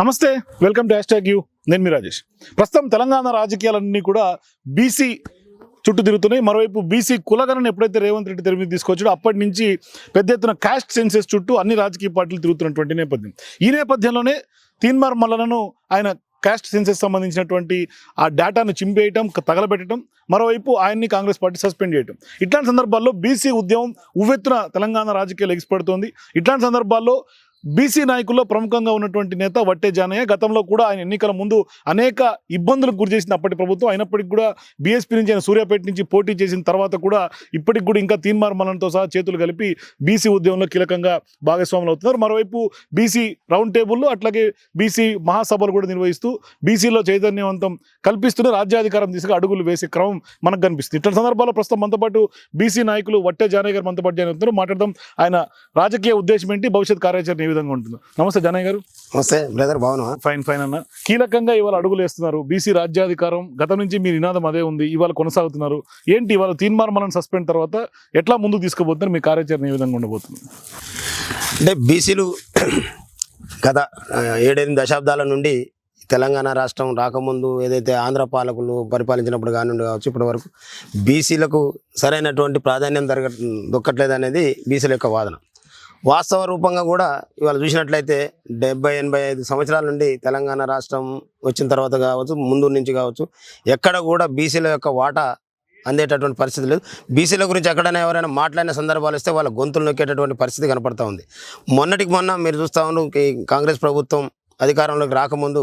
నమస్తే welcome to hashtag U. నేను మీ రాజేష్. ప్రస్తుతం తెలంగాణ రాజకీయాలన్నీ కూడా బీసీ చుట్టూ తిరుగుతున్నాయి. మరోవైపు బీసీ కులగణను ఎప్పుడైతే రేవంత్ రెడ్డి తెర మీద తీసుకొచ్చాడో అప్పటి నుంచి పెద్ద ఎత్తున క్యాస్ట్ సెన్సెస్ చుట్టూ అన్ని రాజకీయ పార్టీలు తిరుగుతున్నటువంటి నేపథ్యం. ఈ నేపథ్యంలోనే తీన్మార్ మల్లలను ఆయన క్యాస్ట్ సెన్సెస్ సంబంధించినటువంటి ఆ డేటాను చింపేయటం తగలబెట్టడం మరోవైపు ఆయన్ని కాంగ్రెస్ పార్టీ సస్పెండ్ చేయటం. ఇట్లాంటి సందర్భాల్లో బీసీ ఉద్యమం ఉవ్వెత్తున తెలంగాణ రాజకీయాలు ఎగిసిపడుతోంది. ఇట్లాంటి సందర్భాల్లో బీసీ నాయకుల్లో ప్రముఖంగా ఉన్నటువంటి నేత వట్టే జానయ్య గతంలో కూడా ఆయన ఎన్నికల ముందు అనేక ఇబ్బందులకు గురి చేసిన అప్పటి ప్రభుత్వం. అయినప్పటికీ కూడా బీఎస్పీ నుంచి ఆయన సూర్యాపేట నుంచి పోటీ చేసిన తర్వాత కూడా ఇప్పటికి కూడా ఇంకా తీన్మార్ మలన్తో సహా చేతులు కలిపి బీసీ ఉద్యమంలో కీలకంగా భాగస్వాములు అవుతున్నారు. మరోవైపు బీసీ రౌండ్ టేబుల్లో అట్లాగే బీసీ మహాసభలు కూడా నిర్వహిస్తూ బీసీలో చైతన్యవంతం కల్పిస్తూనే రాజ్యాధికారం దిశగా అడుగులు వేసే క్రమం మనకు కనిపిస్తుంది. ఇట్లాంటి సందర్భాల్లో ప్రస్తుతం మనతో పాటు బీసీ నాయకులు వట్టే జానయ్య గారు మనతో పాటు జాయిన్ అవుతున్నారు. మాట్లాడదాం. ఆయన రాజకీయ ఉద్దేశం ఏంటి? భవిష్యత్ కార్యాచరణ విధంగా ఉంటుంది. నమస్తే జానయ్య గారు. నమస్తే బ్రదర్ బాగున్నా ఫైన్ ఫైన్ అన్న. కీలకంగా ఇవాళ అడుగులు వేస్తున్నారు బీసీ రాజ్యాధికారం. గతం నుంచి మీ నినాదం అదే ఉంది. ఇవాళ కొనసాగుతున్నారు. ఏంటి ఇవాళ తీన్మార్ మనం సస్పెండ్ తర్వాత ఎట్లా ముందుకు తీసుకుపోతున్నారు? మీ కార్యాచరణ ఏ విధంగా ఉండబోతుంది? అంటే బీసీలు గత ఏడెనిమిది దశాబ్దాల నుండి తెలంగాణ రాష్ట్రం రాకముందు ఏదైతే ఆంధ్ర పాలకులు పరిపాలించినప్పుడు కానివ్వండి కావచ్చు ఇప్పటి వరకు బీసీలకు సరైనటువంటి ప్రాధాన్యం దొరక దొక్కట్లేదు అనేది బీసీల యొక్క వాదన. వాస్తవ రూపంగా కూడా ఇవాళ చూసినట్లయితే డెబ్బై ఎనభై ఐదు సంవత్సరాల నుండి తెలంగాణ రాష్ట్రం వచ్చిన తర్వాత కావచ్చు ముందు నుంచి కావచ్చు ఎక్కడ కూడా బీసీల యొక్క వాటా అందేటటువంటి పరిస్థితి లేదు. బీసీల గురించి ఎక్కడైనా ఎవరైనా మాట్లాడిన సందర్భాలు ఇస్తే వాళ్ళ గొంతులు నొక్కేటటువంటి పరిస్థితి కనపడతా ఉంది. మొన్నటికి మొన్న మీరు చూస్తా ఉన్నారు కాంగ్రెస్ ప్రభుత్వం అధికారంలోకి రాకముందు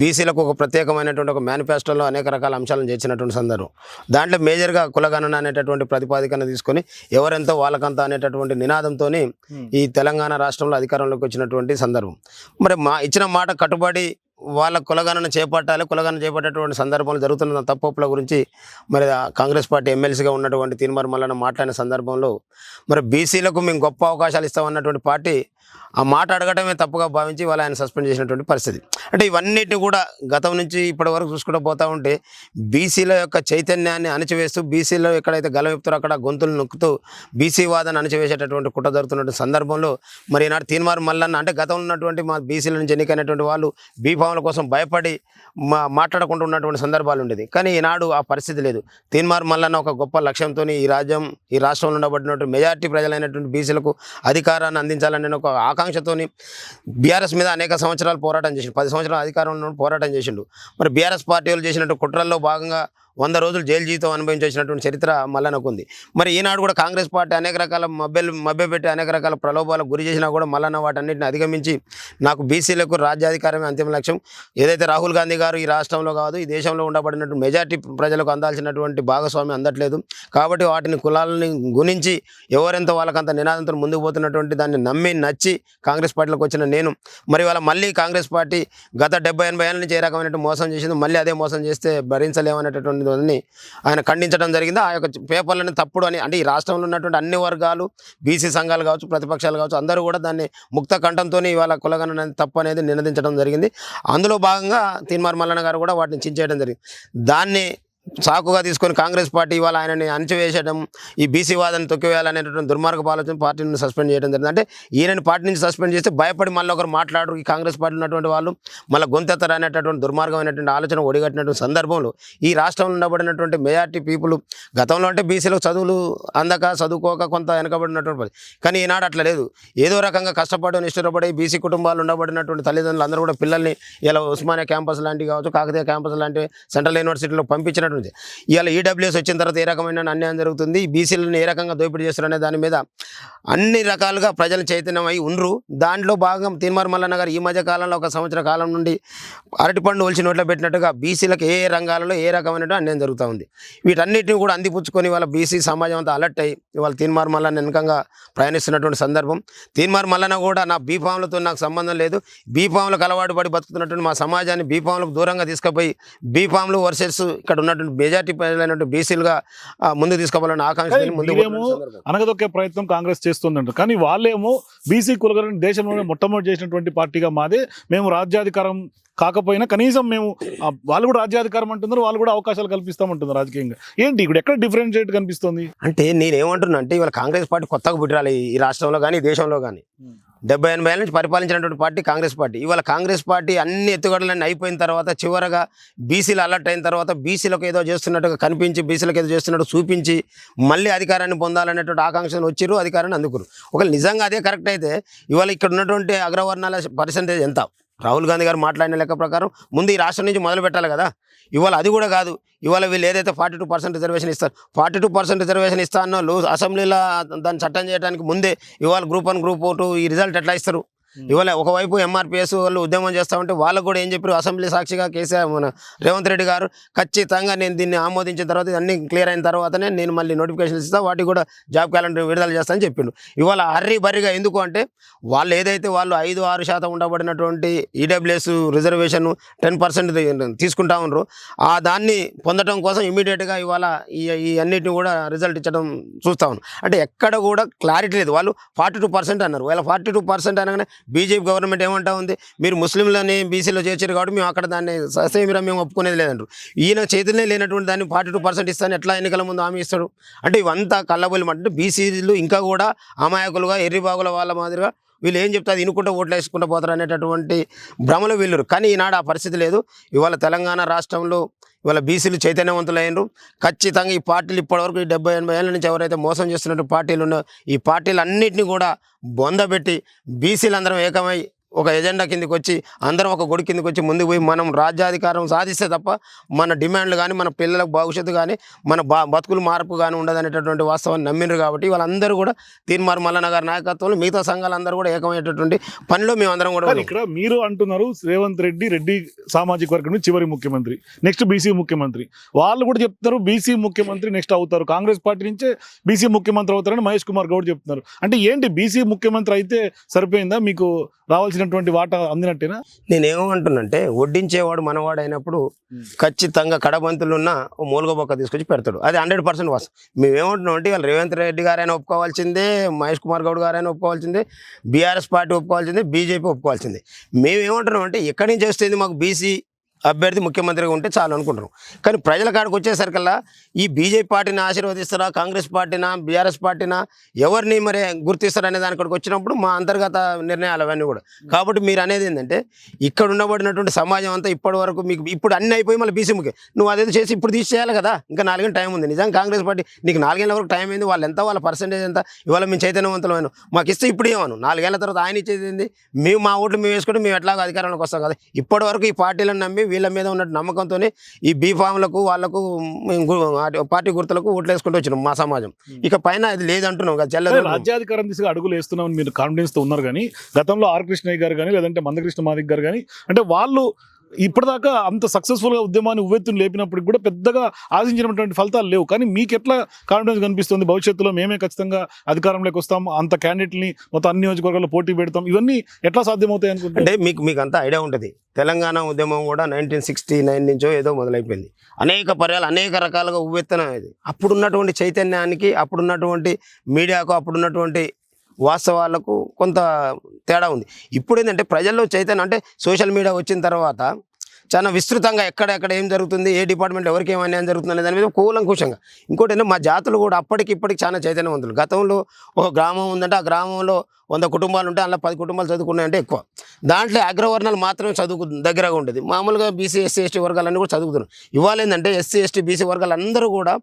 బీసీలకు ఒక ప్రత్యేకమైనటువంటి ఒక మేనిఫెస్టోలో అనేక రకాల అంశాలను చేర్చినటువంటి సందర్భం. దాంట్లో మేజర్గా కులగణన అనేటటువంటి ప్రతిపాదికన తీసుకొని ఎవరెంతో వాళ్ళకంత అనేటటువంటి నినాదంతో ఈ తెలంగాణ రాష్ట్రంలో అధికారంలోకి వచ్చినటువంటి సందర్భం. మరి మా ఇచ్చిన మాట కట్టుబడి వాళ్ళ కులగణన చేపట్టాలి కులగణన చేపట్టేటువంటి సందర్భంలో జరుగుతున్న తప్పుల గురించి మరి కాంగ్రెస్ పార్టీ ఎమ్మెల్సీగా ఉన్నటువంటి తీన్మార్ మల్లన్న మాట్లాడిన సందర్భంలో మరి బీసీలకు మేము గొప్ప అవకాశాలు ఇస్తామన్నటువంటి పార్టీ ఆ మాట అడగటమే తప్పుగా భావించి వాళ్ళు ఆయన సస్పెండ్ చేసినటువంటి పరిస్థితి. అంటే ఇవన్నిటిని కూడా గతం నుంచి ఇప్పటి వరకు చూసుకుంటూ పోతూ ఉంటే బీసీల యొక్క చైతన్యాన్ని అణచివేస్తూ బీసీలో ఎక్కడైతే గలవెప్తారో అక్కడ గొంతులు నొక్కుతూ బీసీ వాదాన్ని అణచివేసేటటువంటి కుట్ర జరుగుతున్నటువంటి సందర్భంలో మరి ఈనాడు తీన్మార్ మల్లన్న అంటే గతంలో ఉన్నటువంటి మా బీసీల నుంచి ఎన్నికైనటువంటి వాళ్ళు బీఫాముల కోసం భయపడి మా మాట్లాడకుండా ఉన్నటువంటి సందర్భాలు ఉండేది. కానీ ఈనాడు ఆ పరిస్థితి లేదు. తీన్మార్ మల్లన్న ఒక గొప్ప లక్ష్యంతో ఈ రాజ్యం ఈ రాష్ట్రంలో ఉండబడినటువంటి మెజార్టీ ప్రజలైనటువంటి బీసీలకు అధికారాన్ని అందించాలనే ఒక ఆకాంక్షతోని బీఆర్ఎస్ మీద అనేక సంవత్సరాలు పోరాటం చేసిండు. పది సంవత్సరాల అధికారంలో పోరాటం చేసిండు. మరి బీఆర్ఎస్ పార్టీ వాళ్ళు చేసినట్టు కుట్రల్లో భాగంగా వంద రోజులు జైలు జీవితం అనుభవించేసినటువంటి చరిత్ర మల్లన్నకు ఉంది మరి ఈనాడు కూడా కాంగ్రెస్ పార్టీ అనేక రకాల మభ్యలు మభ్యపెట్టి అనేక రకాల ప్రలోభాలకు గురి చేసినా కూడా మల్లన్న వాటన్నిటిని అధిగమించి నాకు బీసీలకు రాజ్యాధికారమే అంతిమ లక్ష్యం. ఏదైతే రాహుల్ గాంధీ గారు ఈ రాష్ట్రంలో కాదు ఈ దేశంలో ఉండబడినటువంటి మెజార్టీ ప్రజలకు అందాల్సినటువంటి భాగస్వామ్యం అందట్లేదు. కాబట్టి వాటిని కులాలని గుణించి ఎవరెంత వాళ్ళకంత నినాదంతో ముందుకు పోతున్నటువంటి దాన్ని నమ్మి నచ్చి కాంగ్రెస్ పార్టీలోకి వచ్చిన నేను. మరి వాళ్ళ మళ్ళీ కాంగ్రెస్ పార్టీ గత డెబ్బై ఎనభై ఏళ్ళ నుంచి ఏ రకమైనటువంటి మోసం చేసింది మళ్ళీ అదే మోసం చేస్తే భరించలేమనేటటువంటి దాన్ని ఆయన ఖండించడం జరిగింది. ఆ యొక్క పేపర్లని తప్పుడు అని అంటే ఈ రాష్ట్రంలో ఉన్నటువంటి అన్ని వర్గాలు బీసీ సంఘాలు కావచ్చు ప్రతిపక్షాలు కావచ్చు అందరూ కూడా దాన్ని ముక్త కంఠంతో ఇవాళ కులగణన తప్పు అనేది నినదించడం జరిగింది. అందులో భాగంగా తీన్మార్ మల్లన్న గారు కూడా వాటిని చించేయడం జరిగింది. దాన్ని సాకుగా తీసుకొని కాంగ్రెస్ పార్టీ ఇవాళ ఆయనని అణచివేయడం ఈ బీసీ వాదాన్ని తొక్కివేయాలనేటువంటి దుర్మార్గపు ఆలోచన పార్టీ నుండి సస్పెండ్ చేయడం జరిగింది. అంటే ఈయనని పార్టీ నుంచి సస్పెండ్ చేస్తే భయపడి మళ్ళీ ఒకరు మాట్లాడరు. ఈ కాంగ్రెస్ పార్టీ ఉన్నటువంటి వాళ్ళు మళ్ళీ గొంతెత్తరు అనేటటువంటి దుర్మార్గమైనటువంటి ఆలోచన ఒడిగట్టినటువంటి సందర్భంలో ఈ రాష్ట్రంలో ఉండబడినటువంటి మెజార్టీ పీపుల్ గతంలో అంటే బీసీలకు చదువులు అందక చదువుకోక కొంత వెనకబడినటువంటి కానీ ఈనాడు అట్లా లేదు. ఏదో రకంగా కష్టపడి ఇష్టపడి బీసీ కుటుంబాలు ఉండబడినటువంటి తల్లిదండ్రులు అందరూ కూడా పిల్లల్ని ఇలా ఉస్మానియా క్యాంపస్ లాంటివి కావచ్చు కాకతీయ క్యాంపస్ లాంటి సెంట్రల్ యూనివర్సిటీలో పంపించినటువంటి ఇవాళ ఈడబ్ల్యూఎస్ వచ్చిన తర్వాత ఏ రకమైన అన్యాయం జరుగుతుంది? బీసీలను ఏ రకంగా దోపిడీ చేస్తారనే దాని మీద అన్ని రకాలుగా ప్రజలు చైతన్యం అయి ఉండ్రు. దాంట్లో భాగం తీన్మార్ మల్లన్న గారు ఈ మధ్య కాలంలో ఒక సంవత్సర కాలం నుండి అరటిపండు ఒలిచి నోట్లో పెట్టినట్టుగా బీసీలకు ఏ రంగాలలో ఏ రకమైన అన్యాయం జరుగుతూ ఉంది. వీటన్నిటిని కూడా అందిపుచ్చుకొని వాళ్ళ బీసీ సమాజం అంతా అలర్ట్ అయ్యి ఇవాళ తీన్మార్ మల్లన్న వెనకంగా ప్రయాణిస్తున్నటువంటి సందర్భం. తీన్మార్ మల్లన్న కూడా నా బీఫామ్లతో నాకు సంబంధం లేదు. బీఫామ్లకు అలవాటు పడి బతుకుతున్నటువంటి మా సమాజాన్ని బీఫామ్లకు దూరంగా తీసుకుపోయి బీఫామ్లు వర్సెస్ ఇక్కడ ఉన్నటువంటి మెజార్టీ ప్రజలైనటువంటి బీసీలుగా ముందు తీసుకోవాలని ఆకాంక్ష ముందు అనగదొక్కే ప్రయత్నం కాంగ్రెస్ చేస్తుందంట కానీ వాళ్ళేమో బీసీ కులగరని దేశంలోనే మొట్టమొదటి చేసినటువంటి పార్టీగా మాదే మేము రాజ్యాధికారం కాకపోయినా కనీసం మేము వాళ్ళు కూడా రాజ్యాధికారం అంటున్నారు వాళ్ళు కూడా అవకాశాలు కల్పిస్తామంటున్నారు రాజకీయంగా. ఏంటి ఇక్కడ ఎక్కడ డిఫరెన్షియేట్ కనిపిస్తుంది? అంటే నేనేమంటున్నా అంటే ఇవాళ కాంగ్రెస్ పార్టీ కొత్తగా పుట్టిరాలి ఈ రాష్ట్రంలో కానీ దేశంలో కానీ. డెబ్బై ఎనభై ఏళ్ళ నుంచి పరిపాలించినటువంటి పార్టీ కాంగ్రెస్ పార్టీ. ఇవాళ కాంగ్రెస్ పార్టీ అన్ని ఎత్తుగడలన్నీ అయిపోయిన తర్వాత చివరగా బీసీలు అలర్ట్ అయిన తర్వాత బీసీలకు ఏదో చేస్తున్నట్టుగా కనిపించి బీసీలకు ఏదో చేస్తున్నట్టు చూపించి మళ్ళీ అధికారాన్ని పొందాలనేటువంటి ఆకాంక్షలు వచ్చిర్రు అధికారాన్ని అందుకురు ఒకవేళ నిజంగా అదే కరెక్ట్ అయితే ఇవాళ ఇక్కడ ఉన్నటువంటి అగ్రవర్ణాల పర్సంటేజ్ ఎంత? రాహుల్ గాంధీ గారు మాట్లాడిన లెక్క ప్రకారం ముందు ఈ రాష్ట్రం నుంచి మొదలు పెట్టాలి కదా. ఇవాళ అది కూడా కాదు. ఇవాళ వీళ్ళు ఏదైతే ఫార్టీ టూ పర్సెంట్ రిజర్వేషన్ ఇస్తారు ఫార్టీ టూ పర్సెంట్ రిజర్వేషన్ ఇస్తా అన్న లో అసెంబ్లీలో దాన్ని చట్టం చేయడానికి ముందే ఇవాళ గ్రూప్ వన్ గ్రూప్ టూ ఈ రిజల్ట్ ఎట్లా ఇస్తారు? Hmm. ఇవాళ ఒకవైపు ఎంఆర్పిఎస్ వాళ్ళు ఉద్యమం చేస్తా ఉంటే వాళ్ళకు కూడా ఏం చెప్పారు? అసెంబ్లీ సాక్షిగా కేసీఆర్ మన రేవంత్ రెడ్డి గారు ఖచ్చితంగా నేను దీన్ని ఆమోదించిన తర్వాత అన్ని క్లియర్ అయిన తర్వాతనే నేను మళ్ళీ నోటిఫికేషన్ ఇస్తా వాటికి కూడా జాబ్ క్యాలెండర్ విడుదల చేస్తానని చెప్పిండు. ఇవాళ హర్రీ బర్రీగా ఎందుకు అంటే వాళ్ళు ఏదైతే వాళ్ళు ఐదు ఆరు శాతం ఉండబడినటువంటి ఈడబ్ల్యూఎస్ రిజర్వేషన్ టెన్ పర్సెంట్ తీసుకుంటా ఉన్నారు ఆ దాన్ని పొందడం కోసం ఇమీడియట్గా ఇవాళ ఈ ఈ అన్నిటిని కూడా రిజల్ట్ ఇచ్చడం చూస్తా ఉన్నాను అంటే ఎక్కడ కూడా క్లారిటీ లేదు. వాళ్ళు ఫార్టీ టూ పర్సెంట్ అన్నారు. వాళ్ళ ఫార్టీ టూ పర్సెంట్ అనగానే బీజేపీ గవర్నమెంట్ ఏమంటా ఉంది? మీరు ముస్లింలని బీసీలో చేర్చారు కాబట్టి మేము అక్కడ దాన్ని ససేమిరా మేము ఒప్పుకునేది లేదంటారు. ఈయన చేతులనే లేనటువంటి దాన్ని ఫార్టీ టూ పర్సెంట్ ఇస్తాను ఎట్లా ఎన్నికల ముందు హామీ ఇస్తాడు? అంటే ఇవంతా కళ్ళబొల్లి అంటే బీసీలు ఇంకా కూడా అమాయకులుగా ఎర్రిబాగుల వాళ్ళ మాదిరిగా వీళ్ళు ఏం చెప్తే అది ఇనుకుంటూ ఓట్లు వేసుకుంటూ పోతారు అనేటటువంటి భ్రమలు వీళ్ళరు కానీ ఈనాడు ఆ పరిస్థితి లేదు. ఇవాళ తెలంగాణ రాష్ట్రంలో ఇవాళ బీసీలు చైతన్యవంతులైనరు ఖచ్చితంగా ఈ పార్టీలు ఇప్పటివరకు ఈ డెబ్బై ఎనభై ఏళ్ళ నుంచి ఎవరైతే మోసం చేస్తున్నట్టు పార్టీలు ఉన్నాయో ఈ పార్టీలు అన్నింటినీ కూడా బొందబెట్టి బీసీలందరం ఏకమై ఒక ఎజెండా కిందకి వచ్చి అందరం ఒక గొడి కిందకి వచ్చి ముందుకు పోయి మనం రాజ్యాధికారం సాధిస్తే తప్ప మన డిమాండ్లు కానీ మన పిల్లల భవిష్యత్తు కానీ మన బా బతుకులు మార్పు కానీ ఉండదనేటటువంటి వాస్తవాన్ని నమ్మినారు కాబట్టి వాళ్ళందరూ కూడా తీర్మార్ మల్లన్న గారి నాయకత్వంలో మిగతా సంఘాలందరూ కూడా ఏకమయ్యేటటువంటి పనిలో మేము అందరం కూడా. ఇక్కడ మీరు అంటున్నారు రేవంత్ రెడ్డి రెడ్డి సామాజిక వర్గం చివరి ముఖ్యమంత్రి నెక్స్ట్ బీసీ ముఖ్యమంత్రి. వాళ్ళు కూడా చెప్తున్నారు బీసీ ముఖ్యమంత్రి నెక్స్ట్ అవుతారు. కాంగ్రెస్ పార్టీ నుంచే బీసీ ముఖ్యమంత్రి అవుతారని మహేష్ కుమార్ గౌడ్ చెప్తున్నారు. అంటే ఏంటి బీసీ ముఖ్యమంత్రి అయితే సరిపోయిందా? మీకు రావాల్సినటువంటి వాటా అందినట్టేనా? నేనేమంటున్నంటే వడ్డించేవాడు మనవాడు అయినప్పుడు ఖచ్చితంగా కడబంతులు ఉన్న ఓ మూలుగ బొక్క తీసుకొచ్చి పెడతాడు. అది హండ్రెడ్ పర్సెంట్ వాస్తవం. మేమేమంటున్నాం అంటే వాళ్ళు రేవంత్ రెడ్డి గారైనా ఒప్పుకోవాల్సిందే మహేష్ కుమార్ గౌడ్ గారైనా ఒప్పుకోవాల్సిందే బీఆర్ఎస్ పార్టీ ఒప్పుకోవాల్సిందే బీజేపీ ఒప్పుకోవాల్సిందే. మేమేమంటున్నాం అంటే ఎక్కడి నుంచి వస్తుంది మాకు బీసీ అభ్యర్థి ముఖ్యమంత్రిగా ఉంటే చాలు అనుకుంటున్నాం కానీ ప్రజల కాడికి వచ్చేసరికల్లా ఈ బీజేపీ పార్టీని ఆశీర్వదిస్తారా కాంగ్రెస్ పార్టీనా బీఆర్ఎస్ పార్టీనా ఎవరిని మరి గుర్తిస్తారా అనే దాని వచ్చినప్పుడు మా అంతర్గత నిర్ణయాలు అవన్నీ కూడా. కాబట్టి మీరు అనేది ఏంటంటే ఇక్కడ ఉండబడినటువంటి సమాజం అంతా ఇప్పటి వరకు మీకు ఇప్పుడు అన్ని అయిపోయి మళ్ళీ బీసీ ముఖ్యం నువ్వు అదేదో చేసి ఇప్పుడు తీసేయాలి కదా ఇంకా నాలుగేళ్ళు టైం ఉంది. నిజంగా కాంగ్రెస్ పార్టీ నీకు నాలుగేళ్ళ వరకు టైం అయింది వాళ్ళు ఎంత వాళ్ళ పర్సంటేజ్ ఎంత? ఇవాళ మేము చైతన్యవంతులమైన మాకు ఇస్తే ఇప్పుడు ఏమను? నాలుగేళ్ళ తర్వాత ఆయన ఇచ్చేది ఏంది? మేము మా ఓట్లు మేము వేసుకుంటే మేము ఎట్లాగో అధికారంలోకి వస్తాం కదా. ఇప్పటి వరకు ఈ పార్టీలను నమ్మి వీళ్ళ మీద ఉన్న నమ్మకంతోనే ఈ బీఫామ్లకు వాళ్ళకు పార్టీ గుర్తులకు ఓట్లు వేసుకుంటూ వచ్చినాం మా సమాజం. ఇక పైన అది లేదంటున్నాం కదా చెల్లదు రాజ్యాధికారం దిశగా అడుగులు వేస్తున్నామని మీరు కాన్ఫిడెన్స్తో ఉన్నారు కానీ గతంలో ఆర్ కృష్ణయ్య గారు కానీ లేదంటే మందకృష్ణ మాదిక్ గారు కానీ అంటే వాళ్ళు ఇప్పటిదాకా అంత సక్సెస్ఫుల్గా ఉద్యమాన్ని ఉవ్వెత్తును లేపినప్పటికి కూడా పెద్దగా ఆశించినటువంటి ఫలితాలు లేవు. కానీ మీకు ఎట్లా కాన్ఫిడెన్స్ కనిపిస్తుంది? భవిష్యత్తులో మేమే ఖచ్చితంగా అధికారంలోకి వస్తాం అంత క్యాండిడేట్ని మొత్తం అన్ని నియోజకవర్గాల్లో పోటీ పెడతాం. ఇవన్నీ ఎట్లా సాధ్యమవుతాయి అనుకుంటే అంటే మీకు మీకు అంత ఐడియా ఉంటుంది. తెలంగాణ ఉద్యమం కూడా నైన్టీన్ సిక్స్టీ నైన్ నుంచో ఏదో మొదలైపోయింది. అనేక పర్యాలు అనేక రకాలుగా ఉవ్వెత్తనం ఇది అప్పుడున్నటువంటి చైతన్యానికి అప్పుడున్నటువంటి మీడియాకు అప్పుడున్నటువంటి వాస్తవాలకు కొంత తేడా ఉంది. ఇప్పుడు ఏంటంటే ప్రజల్లో చైతన్యం అంటే సోషల్ మీడియా వచ్చిన తర్వాత చాలా విస్తృతంగా ఎక్కడెక్కడ ఏం జరుగుతుంది ఏ డిపార్ట్మెంట్ ఎవరికి ఏం అన్యాయం జరుగుతుంది అనే దాని మీద కూలంకుషంగా. ఇంకోటి ఏంటంటే మా జాతులు కూడా అప్పటికి ఇప్పటికి చాలా చైతన్యవంతులు. గతంలో ఒక గ్రామం ఉందంటే ఆ గ్రామంలో వంద కుటుంబాలు ఉంటే అందులో పది కుటుంబాలు చదువుకున్నాయంటే ఎక్కువ. దాంట్లో అగ్రవర్ణాలు మాత్రమే చదువుకు దగ్గరగా ఉండేది. మామూలుగా బీసీ ఎస్సీ ఎస్టీ వర్గాలన్నీ కూడా చదువుతున్నారు. ఇవాళ ఏంటంటే ఎస్సీ ఎస్టీ బీసీ వర్గాలు అందరూ కూడా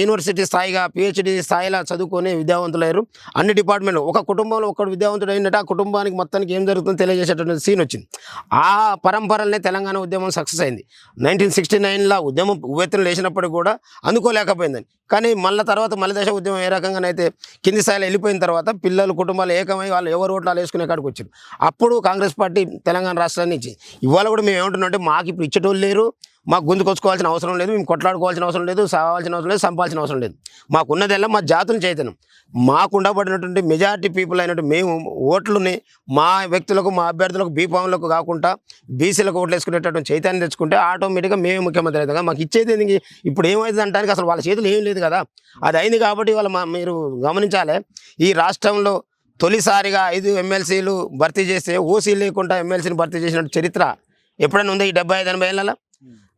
యూనివర్సిటీ స్థాయిగా పిహెచ్డి స్థాయిలో చదువుకొని విద్యావంతులయ్యారు. అన్ని డిపార్ట్మెంట్లు ఒక కుటుంబంలో ఒకడు విద్యావంతుడు అయినట్టు ఆ కుటుంబానికి మొత్తానికి ఏం జరుగుతుందో తెలియజేసేటువంటి సీన్ వచ్చింది. ఆ పరంపరలనే తెలంగాణ ఉద్యమం సక్సెస్ అయింది. నైన్టీన్ సిక్స్టీ నైన్లో ఉద్యమం ఉవ్వెత్తులు లేచినప్పటికీ కూడా అందుకోలేకపోయిందని. కానీ మళ్ళీ తర్వాత మళ్ళీ దశ ఉద్యమం ఏ రకంగానైతే కింది స్థాయిలో వెళ్ళిపోయిన తర్వాత పిల్లలు కుటుంబాలు ఏకమై వాళ్ళు ఎవరు ఓట్లు వేసుకునే కాడికి వచ్చారు. అప్పుడు కాంగ్రెస్ పార్టీ తెలంగాణ రాష్ట్రాన్ని ఇచ్చింది. ఇవాళ కూడా మేము ఏమంటున్నాం అంటే మాకు ఇప్పుడు ఇచ్చేటోళ్ళు లేరు. మాకు గుంజుకొచ్చుకోవాల్సిన అవసరం లేదు మేము కొట్లాడుకోవాల్సిన అవసరం లేదు సావాల్సిన అవసరం లేదు సంపాల్సిన అవసరం లేదు. మాకున్నదల్లా మా జాతుల చైతన్యం. మాకు ఉండబడినటువంటి మెజారిటీ పీపుల్ అయినట్టు మేము ఓట్లని మా వ్యక్తులకు మా అభ్యర్థులకు బీపాములకు కాకుండా బీసీలకు ఓట్లు వేసుకునేటటువంటి చైతన్యం తెచ్చుకుంటే ఆటోమేటిక్గా మేమే ముఖ్యమంత్రి అవుతాం. మాకు ఇచ్చేది ఏంది? ఇప్పుడు ఏమైంది అంటానికి అసలు వాళ్ళ చేతులు ఏం లేదు కదా. అది అయింది కాబట్టి వాళ్ళ మా మీరు గమనించాలి. ఈ రాష్ట్రంలో తొలిసారిగా ఐదు ఎమ్మెల్సీలు భర్తీ చేస్తే ఓసీ లేకుండా ఎమ్మెల్సీని భర్తీ చేసిన చరిత్ర ఎప్పుడైనా ఉందా ఈ డెబ్బై ఐదు ఎనభై ఏళ్ళలో?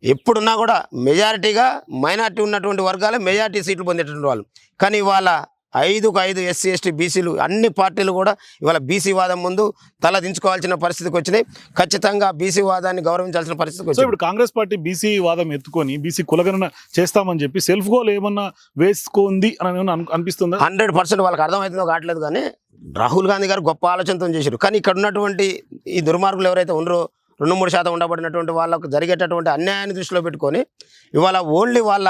ఎప్పుడున్నా కూడా మెజారిటీగా మైనార్టీ ఉన్నటువంటి వర్గాలే మెజారిటీ సీట్లు పొందేటువంటి వాళ్ళు. కానీ వాళ్ళ ఐదుకు ఐదు ఎస్సీ ఎస్టీ బీసీలు అన్ని పార్టీలు కూడా ఇవాళ బీసీ వాదం ముందు తల దించుకోవాల్సిన పరిస్థితికి వచ్చినాయి. ఖచ్చితంగా బీసీ వాదాన్ని గౌరవించాల్సిన పరిస్థితికి వచ్చింది ఇప్పుడు కాంగ్రెస్ పార్టీ బీసీ వాదం ఎత్తుకొని బీసీ కులగణన చేస్తామని చెప్పి సెల్ఫ్ గోల్ ఏమన్నా వేసుకుంది అను- అనిపిస్తుందా? హండ్రెడ్ పర్సెంట్ వాళ్ళకి అర్థమవుతుందో కావట్లేదు కానీ రాహుల్ గాంధీ గారు గొప్ప ఆలోచనతో చేశారు. కానీ ఇక్కడ ఉన్నటువంటి ఈ దుర్మార్గులు ఎవరైతే ఉన్నారో రెండు మూడు శాతం ఉండబడినటువంటి వాళ్ళకు జరిగేటటువంటి అన్యాయాన్ని దృష్టిలో పెట్టుకొని ఇవాళ ఓన్లీ వాళ్ళ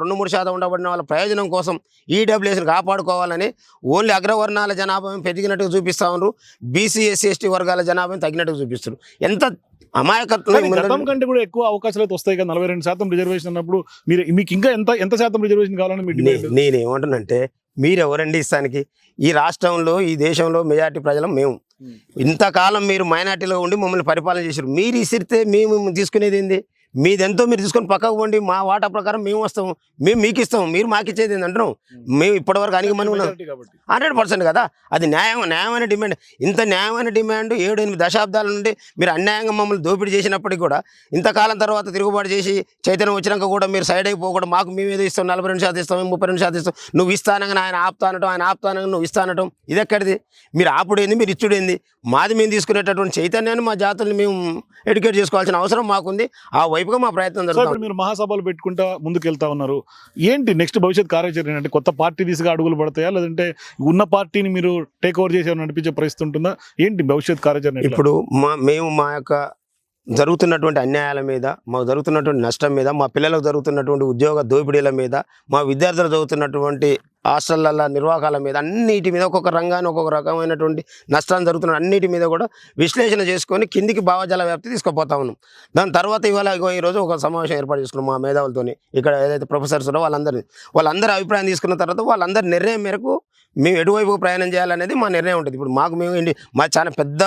రెండు మూడు శాతం ఉండబడిన వాళ్ళ ప్రయోజనం కోసం ఈడబ్ల్యూఎస్ని కాపాడుకోవాలని ఓన్లీ అగ్రవర్ణాల జనాభా పెరిగినట్టుగా చూపిస్తా ఉన్నారు. బీసీ ఎస్సీ ఎస్టీ వర్గాల జనాభా తగ్గినట్టుగా చూపిస్తారు ఎంత అమాయకత్వం కంటే కూడా ఎక్కువ అవకాశాలు అయితే వస్తాయి కదా. నలభై రెండు శాతం రిజర్వేషన్ అన్నప్పుడు మీరు మీకు ఇంకా ఎంత ఎంత శాతం రిజర్వేషన్ కావాలని మీరు నే- డిమాండ్ నేనేమంటున్నంటే మీరు ఎవరండి ఇస్తానికి ఈ రాష్ట్రంలో ఈ దేశంలో మెజార్టీ ప్రజలం మేము. ఇంతకాలం మీరు మైనార్టీలో ఉండి మమ్మల్ని పరిపాలన చేశారు. మీరు ఇసిరితే మేము తీసుకునేది ఏంది? మీదెంతో మీరు తీసుకొని పక్కకు పోండి మా వాటా ప్రకారం మేము వస్తాము మేము మీకు ఇస్తాము మీరు మాకు ఇచ్చేది ఏంది అంటున్నాం మేము ఇప్పటివరకు అణిగిమని ఉన్నాం. హండ్రెడ్ పర్సెంట్ కదా? అది న్యాయం న్యాయమైన డిమాండ్. ఇంత న్యాయమైన డిమాండ్ ఏడు ఎనిమిది దశాబ్దాల నుండి మీరు అన్యాయంగా మమ్మల్ని దోపిడీ చేసినప్పటికీ కూడా ఇంతకాలం తర్వాత తిరుగుబాటు చేసి చైతన్యం వచ్చినాక కూడా మీరు సైడ్ అయిపోకూడదు మాకు మేము ఏదో ఇస్తాం నలభై రెండు శాతం ఇస్తాం ముప్పై రెండు శాతం ఇస్తాం నువ్వు ఇస్తానగా ఆయన ఆపుతానటం ఆయన ఆపుతానగా నువ్వు ఇస్తానటం ఇది ఎక్కడిది? మీరు ఆపుడేంది మీరు ఇచ్చుడేంది? మాది మేము తీసుకునేటటువంటి చైతన్యాన్ని మా జాతుల్ని మేము ఎడ్యుకేట్ చేసుకోవాల్సిన అవసరం మాకుంది. ఆ వైపుగా మా ప్రయత్నం జరుగుతుంది మీరు మహాసభలు పెట్టుకుంటా ముందుకు వెళ్తా ఉన్నారు. ఏంటి నెక్స్ట్ భవిష్యత్ కార్యాచరణ అంటే కొత్త పార్టీ దిశగా అడుగులు పడతాయా? లేదంటే ఉన్న పార్టీని మీరు టేక్ ఓవర్ చేసి నడిపించే పరిస్థితి ఉంటుందా? ఏంటి భవిష్యత్ కార్యాచరణ? ఇప్పుడు మా మేము మా యొక్క జరుగుతున్నటువంటి అన్యాయాల మీద మాకు జరుగుతున్నటువంటి నష్టం మీద మా పిల్లలకు జరుగుతున్నటువంటి ఉద్యోగ దోపిడీల మీద మా విద్యార్థులు చదువుతున్నటువంటి హాస్టళ్ళ నిర్వాహకాల మీద అన్నిటి మీద ఒక్కొక్క రంగాన్ని ఒక్కొక్క రకమైనటువంటి నష్టాలు జరుగుతున్న అన్నిటి మీద కూడా విశ్లేషణ చేసుకొని కిందికి భావజాల వ్యాప్తి తీసుకుపోతా ఉన్నాం. దాని తర్వాత ఇవాళ ఈరోజు ఒక సమావేశం ఏర్పాటు చేసుకున్నాం మా మేధావులతో ఇక్కడ ఏదైతే ప్రొఫెసర్స్ ఉన్నారో వాళ్ళందరినీ. వాళ్ళందరి అభిప్రాయం తీసుకున్న తర్వాత వాళ్ళందరి నిర్ణయం మేరకు మేము ఎటువైపు ప్రయాణం చేయాలనేది మా నిర్ణయం ఉంటుంది. ఇప్పుడు మాకు మేము ఏంటి మా చాలా పెద్ద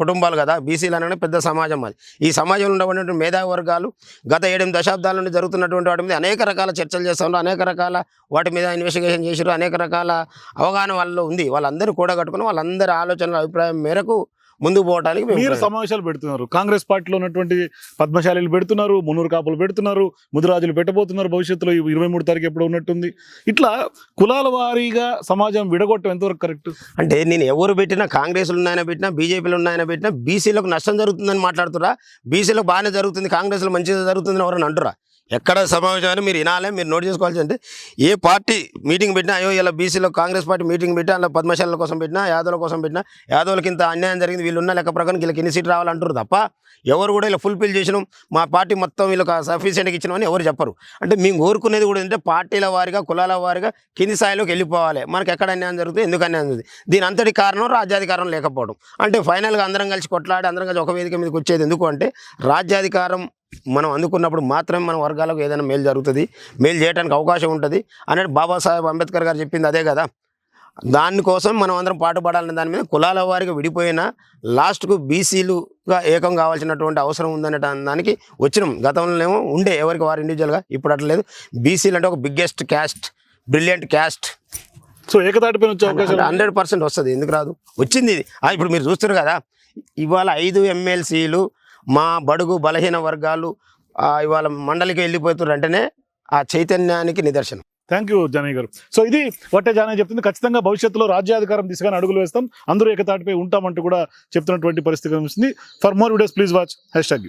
కుటుంబాలు కదా బీసీలు అనగానే పెద్ద సమాజం మాది. ఈ సమాజంలో ఉండబడినటువంటి మేధావి వర్గాలు గత ఏడెనిమిది దశాబ్దాల నుండి జరుగుతున్నటువంటి వాటి మీద అనేక రకాల చర్చలు చేస్తూ అనేక రకాల వాటి మీద ఇన్వెస్టిగేషన్ చేసారు అనేక రకాల అవగాహన వాళ్ళలో ఉంది. వాళ్ళందరూ కూడగట్టుకుని వాళ్ళందరి ఆలోచనల అభిప్రాయం మేరకు ముందుకు పోవడానికి మీరు సమావేశాలు పెడుతున్నారు. కాంగ్రెస్ పార్టీలో ఉన్నటువంటి పద్మశాలీలు పెడుతున్నారు మున్నూరు కాపులు పెడుతున్నారు ముదిరాజులు పెట్టబోతున్నారు. భవిష్యత్తులో ఇరవై మూడు తారీఖు ఎప్పుడు ఉన్నట్టుంది. ఇట్లా కులాల వారీగా సమాజం విడగొట్టడం ఎంతవరకు కరెక్ట్? అంటే నేను ఎవరు పెట్టినా కాంగ్రెస్లు ఉన్నాయని పెట్టినా బీజేపీలు ఉన్నాయని పెట్టినా బీసీలకు నష్టం జరుగుతుందని మాట్లాడుతురా బీసీలకు బాగానే జరుగుతుంది కాంగ్రెస్లో మంచిగా జరుగుతుందని ఎవరైనా అంటురా ఎక్కడ సమావేశం మీరు వినాలి మీరు నోట్ చేసుకోవాల్సి అంటే ఏ పార్టీ మీటింగ్ పెట్టినా అయ్యో ఇలా బీసీలో కాంగ్రెస్ పార్టీ మీటింగ్ పెట్టినా అలా పద్మశాల కోసం పెట్టినా యాదవుల కోసం పెట్టినా యాదవులకి ఇంత అన్యాయం జరిగింది వీళ్ళు ఉన్న లెక్క ప్రకారం వీళ్ళకి ఎన్ని సీట్లు రావాలంటారు తప్ప ఎవరు కూడా ఇలా ఫుల్ఫిల్ చేసినాం మా పార్టీ మొత్తం వీళ్ళకి సఫిషియెంట్గా ఇచ్చినామని ఎవరు చెప్పరు. అంటే మేము కోరుకునేది కూడా ఏంటంటే పార్టీల వారిగా కులాల వారిగా కింది స్థాయిలోకి వెళ్ళిపోవాలి. మనకి ఎక్కడ అన్యాయం జరుగుతుంది ఎందుకు అన్యాయం జరుగుతుంది? దీని అంతటి కారణం రాజ్యాధికారం లేకపోవడం. అంటే ఫైనల్గా అందరం కలిసి కొట్లాడి అందరం కలిసి ఒక వేదిక మీదకి వచ్చేది ఎందుకు అంటే రాజ్యాధికారం మనం అందుకున్నప్పుడు మాత్రమే మన వర్గాలకు ఏదైనా మేలు జరుగుతుంది. మేలు చేయడానికి అవకాశం ఉంటుంది. అనేది బాబాసాహెబ్ అంబేద్కర్ గారు చెప్పింది అదే కదా. దానికోసం మనం అందరం పాటుపడాలనే దాని మీద కులాల వారిగా విడిపోయినా లాస్ట్కు బీసీలుగా ఏకం కావాల్సినటువంటి అవసరం ఉందనే దానికి వచ్చినాం. గతంలోనేమో ఉండే ఎవరికి వారు ఇండివిజువల్గా ఇప్పుడు అట్లా లేదు. బీసీలు అంటే ఒక biggest caste brilliant caste so వచ్చే అవకాశం హండ్రెడ్ పర్సెంట్ వస్తుంది. ఎందుకు రాదు? వచ్చింది ఇది. ఇప్పుడు మీరు చూస్తారు కదా. ఇవాళ ఐదు ఎమ్మెల్సీలు మా బడుగు బలహీన వర్గాలు ఇవాళ మండలికి వెళ్ళిపోతున్నారు అంటేనే ఆ చైతన్యానికి నిదర్శనం. థ్యాంక్ యూ జానయ్య గారు. సో ఇది వట్టే జానయ్య చెప్తుంది. ఖచ్చితంగా భవిష్యత్తులో రాజ్యాధికారం దిశగా అడుగులు వేస్తాం. అందరూ ఏకతాటిపై ఉంటామంటూ కూడా చెప్తున్నటువంటి పరిస్థితి కనిపిస్తుంది. For more videos please watch hashtag